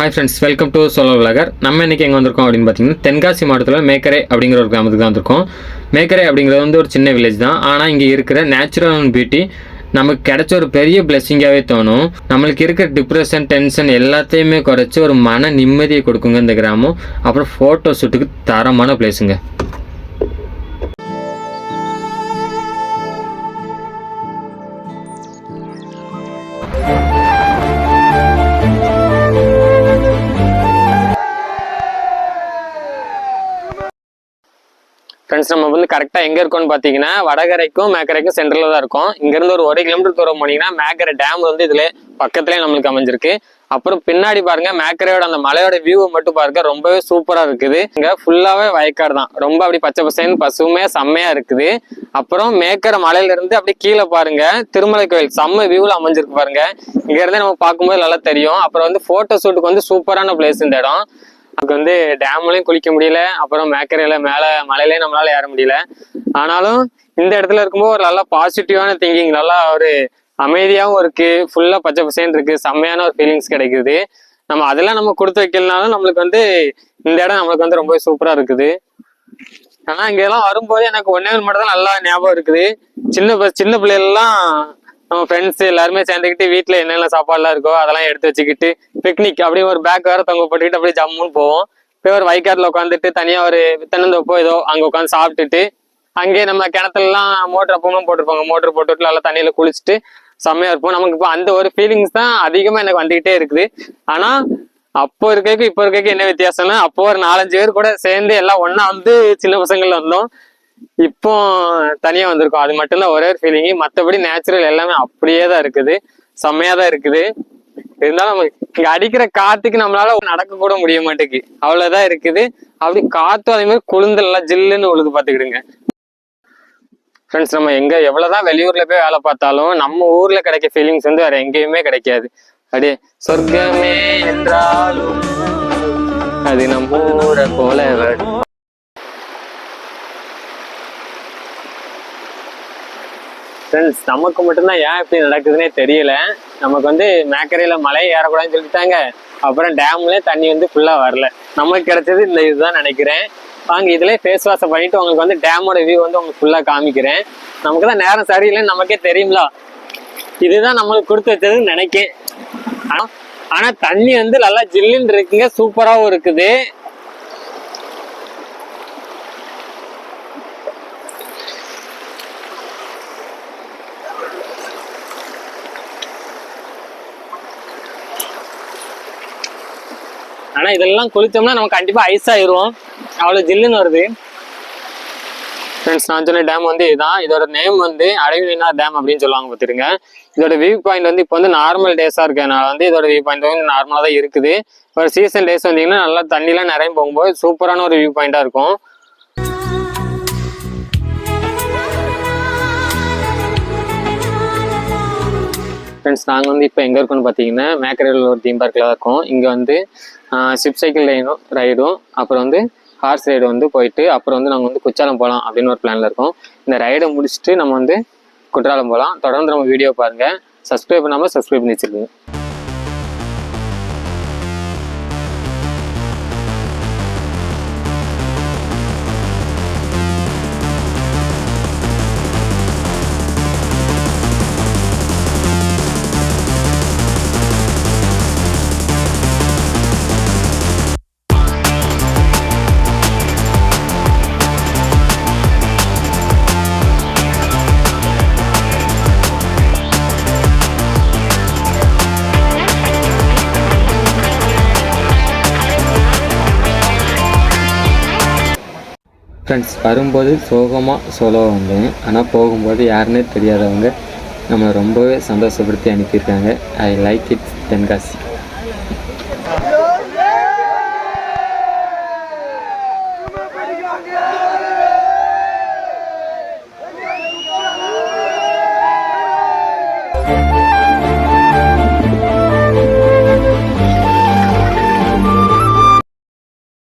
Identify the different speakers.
Speaker 1: Hi friends welcome to solo vlogger நம்ம இன்னைக்கு எங்கே வந்திருக்கோம் அப்படின்னு பார்த்தீங்கன்னா தென்காசி மாவட்டத்தில் மேக்கரை அப்படிங்கிற ஒரு கிராமத்துக்கு தான் வந்திருக்கோம். மேக்கரை அப்படிங்கிறது வந்து ஒரு சின்ன வில்லேஜ் தான். ஆனால் இங்கே இருக்கிற நேச்சுரல் அண்ட் பியூட்டி நமக்கு கிடைச்ச ஒரு பெரிய பிளெஸ்ஸிங்காகவே தோணும். நம்மளுக்கு இருக்கிற டிப்ரெஷன் டென்ஷன் எல்லாத்தையுமே குறைச்சி ஒரு மன நிம்மதியை கொடுக்குங்க இந்த கிராமம். அப்புறம் ஃபோட்டோ ஷூட்டுக்கு தரமான பிளேஸுங்க ஃப்ரெண்ட்ஸ் நம்ம வந்து கரெக்டாக எங்கே இருக்கோம்னு பார்த்தீங்கன்னா வடகரைக்கும் மேக்கரைக்கும் சென்டரில் தான் இருக்கும். இங்கேருந்து ஒரு ஒரு கிலோமீட்டர் தூரம் போனீங்கன்னா மேக்கரை டேம் வந்து இதில் பக்கத்துலேயே நம்மளுக்கு அமைஞ்சிருக்கு. அப்புறம் பின்னாடி பாருங்க மேக்கரையோட அந்த மலையோட வியூவை மட்டும் பாருங்க ரொம்பவே சூப்பரா இருக்குது. இங்க ஃபுல்லாவே வயக்காடு தான். ரொம்ப அப்படி பச்சை பசேன்னு பசுமையா செம்மையா இருக்குது. அப்புறம் மேக்கரை மலையில இருந்து அப்படி கீழே பாருங்க திருமலை கோயில். செம்ம வியூல அமைஞ்சிருக்கு பாருங்க. இங்க இருந்தே நம்ம பார்க்கும்போது நல்லா தெரியும். அப்புறம் வந்து போட்டோ ஷூட்டுக்கு வந்து சூப்பரான பிளேஸ் இந்த இடம். நமக்கு வந்து டேம்லையும் குளிக்க முடியல அப்புறம் மேக்கரையில மேலே மலையிலையும் நம்மளால ஏற முடியல. ஆனாலும் இந்த இடத்துல இருக்கும்போது ஒரு நல்லா பாசிட்டிவான திங்கிங் நல்லா ஒரு அமைதியாகவும் இருக்கு ஃபுல்லாக பச்சை பசேன்னு இருக்கு செம்மையான ஒரு ஃபீலிங்ஸ் கிடைக்குது. நம்ம அதெல்லாம் நம்ம கொடுத்து வைக்கலனாலும் நம்மளுக்கு வந்து இந்த இடம் நம்மளுக்கு வந்து ரொம்ப சூப்பராக இருக்குது. ஆனால் இங்கெல்லாம் வரும்போது எனக்கு ஒன்னே ஒன்று மட்டும் தான் நல்லா ஞாபகம் இருக்குது. சின்ன சின்ன பிள்ளைகள்லாம் நம்ம ஃப்ரெண்ட்ஸ் எல்லாருமே சேர்ந்துக்கிட்டு வீட்டில் என்னென்ன சாப்பாடுலாம் இருக்கோ அதெல்லாம் எடுத்து வச்சுக்கிட்டு பிக்னிக் அப்படியே ஒரு பேக் வேற தொங்க போட்டுக்கிட்டு அப்படியே ஜம்முன்னு போவோம். போய் ஒரு வைக்காட்டில் உட்காந்துட்டு தனியாக ஒரு தென்னந்தோப்போ ஏதோ அங்கே உட்காந்து சாப்பிட்டுட்டு அங்கேயே நம்ம கிணத்துலலாம் மோட்டர் அப்பவும் போட்டிருப்பாங்க. மோட்டர் போட்டுட்டு நல்லா தண்ணியில் குளிச்சுட்டு செம்மையாக இருப்போம். நமக்கு இப்போ அந்த ஒரு ஃபீலிங்ஸ் தான் அதிகமாக எனக்கு வந்துக்கிட்டே இருக்குது. ஆனால் அப்போ இருக்கைக்கு இப்போ இருக்கைக்கு என்ன வித்தியாசம்னா அப்போ ஒரு நாலஞ்சு பேர் கூட சேர்ந்து எல்லாம் ஒன்றா வந்து சின்ன பசங்கள்ல வந்தோம். இப்போ தனியா வந்திருக்கோம். அது மட்டும்தான் ஒரே ஒரு ஃபீலிங் மற்றபடி நேச்சுரல் எல்லாமே அப்படியே தான் இருக்குது. செம்மையா தான் இருக்குது. இருந்தாலும் நம்ம இங்க அடிக்கிற காத்துக்கு நம்மளால நடக்க கூட முடிய மாட்டேங்குது. அவ்வளவுதான் இருக்குது. அப்படி காத்தும் அதே மாதிரி குளிர்ந்து நல்லா ஜில்லுன்னு உழுது பாத்துக்கிடுங்க ஃப்ரெண்ட்ஸ் நம்ம எங்க எவ்வளவுதான் வெளியூர்ல போய் வேலை பார்த்தாலும் நம்ம ஊர்ல கிடைக்க ஃபீலிங்ஸ் வந்து வேற எங்கேயுமே கிடைக்காது. அப்படியே சொர்க்கமே என்றாலும் அது நம்ம ஊரை போல ஃப்ரெண்ட்ஸ் நமக்கு மட்டும்தான் ஏன் இப்படி நடக்குதுன்னே தெரியல. நமக்கு வந்து மேக்கரையில் மலை ஏறக்கூடாதுன்னு சொல்லிட்டாங்க. அப்புறம் டேம்லேயே தண்ணி வந்து ஃபுல்லாக வரல. நமக்கு கிடைச்சது இந்த இதுதான் நினைக்கிறேன். வாங்க இதிலே ஃபேஸ் வாஷை பண்ணிட்டு உங்களுக்கு வந்து டேமோட வியூ வந்து உங்களுக்கு ஃபுல்லாக காமிக்கிறேன். நமக்கு தான் நேரம் சரியில்லைன்னு நமக்கே தெரியுங்களா இதுதான் நம்மளுக்கு கொடுத்து வச்சதுன்னு நினைக்கேன். ஆனால் தண்ணி வந்து நல்லா ஜில்லுன்னு இருக்குங்க. சூப்பராகவும் இருக்குது. ஆனால் இதெல்லாம் குளித்தோம்னா நம்ம கண்டிப்பாக ஐஸ் ஆயிடுவோம். அவ்வளோ ஜில்லுன்னு வருது. ஃப்ரெண்ட்ஸ் நான் சொன்ன டேம் வந்து இதுதான் இதோட நேம் வந்து அடைவினா டேம் அப்படின்னு சொல்லுவாங்க பார்த்துருங்க. இதோட வியூ பாயிண்ட் வந்து இப்போ வந்து நார்மல் டேஸாக இருக்கனால வந்து இதோட வியூ பாயிண்ட் வந்து நார்மலாக தான் இருக்குது. ஒரு சீசன் டேஸ் வந்தீங்கன்னா நல்லா தண்ணிலாம் நிறைய போகும்போது சூப்பரான ஒரு வியூ பாயிண்ட்டாக இருக்கும். ஃப்ரெண்ட்ஸ் நாங்கள் வந்து இப்போ எங்கே இருக்கோம்னு பார்த்தீங்கன்னா மேக்கரையில் ஒரு தீம் பார்க்கில் தான் இருக்கோம். இங்கே வந்து ஷிப் சைக்கிள் ரைடும் ரைடும் அப்புறம் வந்து ஹார்ஸ் ரைடு வந்து போயிட்டு அப்புறம் வந்து நாங்கள் வந்து குற்றாலம் போகலாம் அப்படின்னு ஒரு பிளானில் இருக்கோம். இந்த ரைடை முடிச்சுட்டு நம்ம வந்து குற்றாலம் போகலாம் தொடர்ந்து நம்ம வீடியோ பாருங்கள் சப்ஸ்கிரைப் பண்ணாமல் சப்ஸ்கிரைப் பண்ணி வச்சுருக்கோம் ஃப்ரெண்ட்ஸ் வரும்போது சோகமாக சோலோவாக வந்தேன் ஆனால் போகும்போது யாருன்னே தெரியாதவங்க நம்மளை ரொம்பவே சந்தோஷப்படுத்தி அனுப்பியிருக்காங்க. I like it Tenkasi